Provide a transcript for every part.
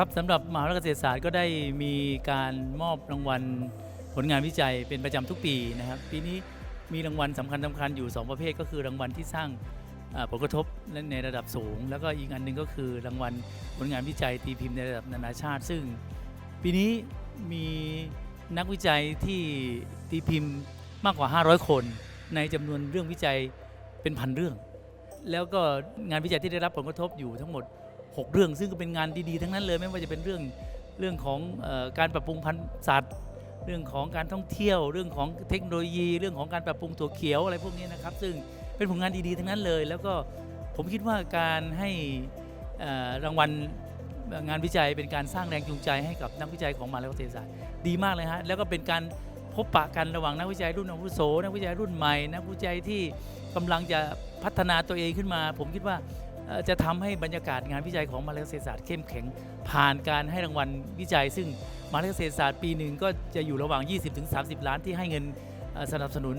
ครับสำหรับมหาวิทยาลัยเกษตรศาสตร์ก็ได้มีการมอบรางวัลผลงานวิจัยเป็นประจำทุกปีนะครับ ปีนี้มีรางวัลสำคัญสำคัญอยู่ 2 ประเภทก็คือรางวัลที่สร้างอ่าผลกระทบในระดับสูง แล้วก็อีกอันหนึ่งก็คือรางวัลผลงานวิจัยตีพิมพ์ในระดับนานาชาติ ซึ่ง ปีนี้มีนักวิจัยที่ตีพิมพ์มากกว่า 500 คน ในจำนวนเรื่องวิจัยเป็นพันเรื่อง แล้วก็งานวิจัยที่ได้รับผลกระทบอยู่ทั้งหมด 6 เรื่อง ซึ่งก็เป็นงานดีๆทั้งนั้นเลย ไม่ว่าจะเป็นเรื่องเรื่องของอการปรับปรุงพันธุ์สัตว์ เรื่องของการท่องเที่ยว เรื่องของเทคโนโลยี เรื่องของการปรับปรุงถั่วเขียวอะไรพวกนี้นะครับ ซึ่งเป็นผลงานดีๆทั้งนั้นเลย แล้วก็ผมคิดว่าการให้รางวัลงานวิจัยเป็นการสร้างแรงจูงใจให้กับนักวิจัยของมหาวิทยาลัยเกษตรศาสตร์ดีมากเลยฮะแล้วก็เป็นการพบปะกันระหว่างนักวิจัยรุ่นอาวุโสนักวิจัยรุ่นใหม่ นักวิจัยที่กำลังจะพัฒนาตัวเองขึ้นมา ผมคิดว่า จะทำให้บรรยากาศงานวิจัยของมาวิทยาลัยเกษตรศาสตร์เข้มแข็ง ผ่านการให้รางวัลวิจัย ซึ่งมาวิทยาลัยเกษตรศาสตร์ปีหนึ่งก็จะอยู่ระหว่าง 20-30 ล้านที่ให้เงินสนับสนุน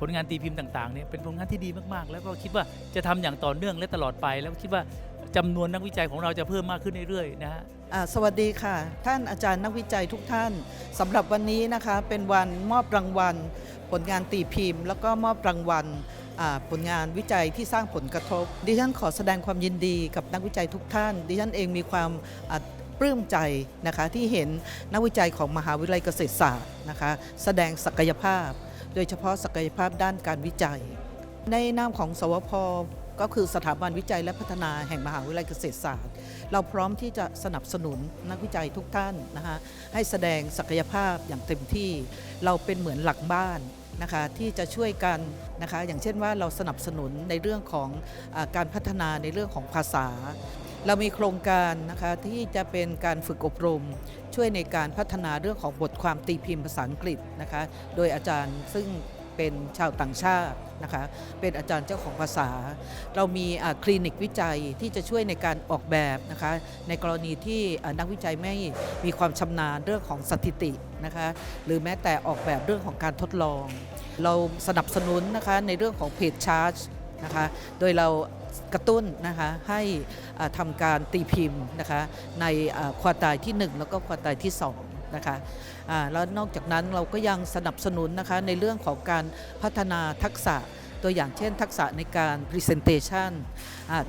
ผลงานตีพิมพ์ต่างๆเนี่ยเป็นผลงานที่ดีมากๆ แล้วก็คิดว่าจะทำอย่างต่อเนื่องและตลอดไป แล้วก็คิดว่าจำนวนนักวิจัยของเราจะเพิ่มมากขึ้นเรื่อยๆนะฮะสวัสดีค่ะ ท่านอาจารย์นักวิจัยทุกท่านสำหรับวันนี้นะคะเป็นวันมอบรางวัล ผลงานตีพิมพ์ แล้วก็มอบรางวัล ผลงานวิจัยที่สร้างผลกระทบ ดิฉันขอแสดงความยินดีกับนักวิจัยทุกท่าน ดิฉันเองมีความปลื้มใจนะคะที่เห็นนักวิจัยของมหาวิทยาลัยเกษตรศาสตร์นะคะแสดงศักยภาพ โดยเฉพาะศักยภาพด้านการวิจัย ในนามของสวพก็คือสถาบันวิจัยและพัฒนาแห่งมหาวิทยาลัยเกษตรศาสตร์ เราพร้อมที่จะสนับสนุนนักวิจัยทุกท่านนะคะให้แสดงศักยภาพอย่างเต็มที่ เราเป็นเหมือนหลักบ้าน นะคะที่จะช่วยกันนะคะอย่างเช่นว่าเราสนับสนุนในเรื่องของอการพัฒนาในเรื่องของภาษา เรามีโครงการนะคะที่จะเป็นการฝึกอบรม ช่วยในการพัฒนาเรื่องของบทความตีพิมพ์ภาษาอังกฤษนะคะโดยอาจารย์ซึ่ง เป็นชาวต่างชาตินะคะเป็นอาจารย์เจ้าของภาษา เรามีคลินิกวิจัยที่จะช่วยในการออกแบบนะคะในกรณีที่นักวิจัยไม่มีความชำนาญเรื่องของสถิตินะคะหรือแม้แต่ออกแบบเรื่องของการทดลอง เราสนับสนุนนะคะในเรื่องของเพจชาร์จนะคะโดยเรากระตุ้นนะคะให้ทำการตีพิมพ์นะคะในควอตายที่ 1 แล้วก็ควอตายที่ 2 นะคะแล้วนอกจากนั้นเราก็ยังสนับสนุนนะคะในเรื่องของการพัฒนาทักษะตัวอย่างเช่น ทักษะในการ Presentation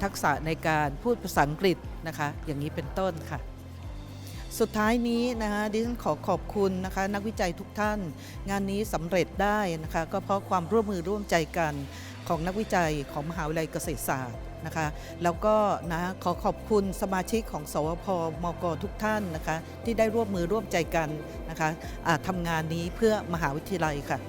ทักษะในการพูดภาษาอังกฤษนะคะอย่างนี้เป็นต้นค่ะ สุดท้ายนี้นะคะดิฉันขอขอบคุณนะคะนักวิจัยทุกท่าน งานนี้สำเร็จได้นะคะก็เพราะความร่วมมือร่วมใจกัน ของนักวิจัยของมหาวิทยาลัยเกษตรศาสตร์นะคะแล้วก็นะขอขอบคุณสมาชิกของสวพมกทุกท่านนะคะที่ได้ร่วมมือร่วมใจกันนะคะะทำงานนี้เพื่อมหาวิทยาลัยค่ะ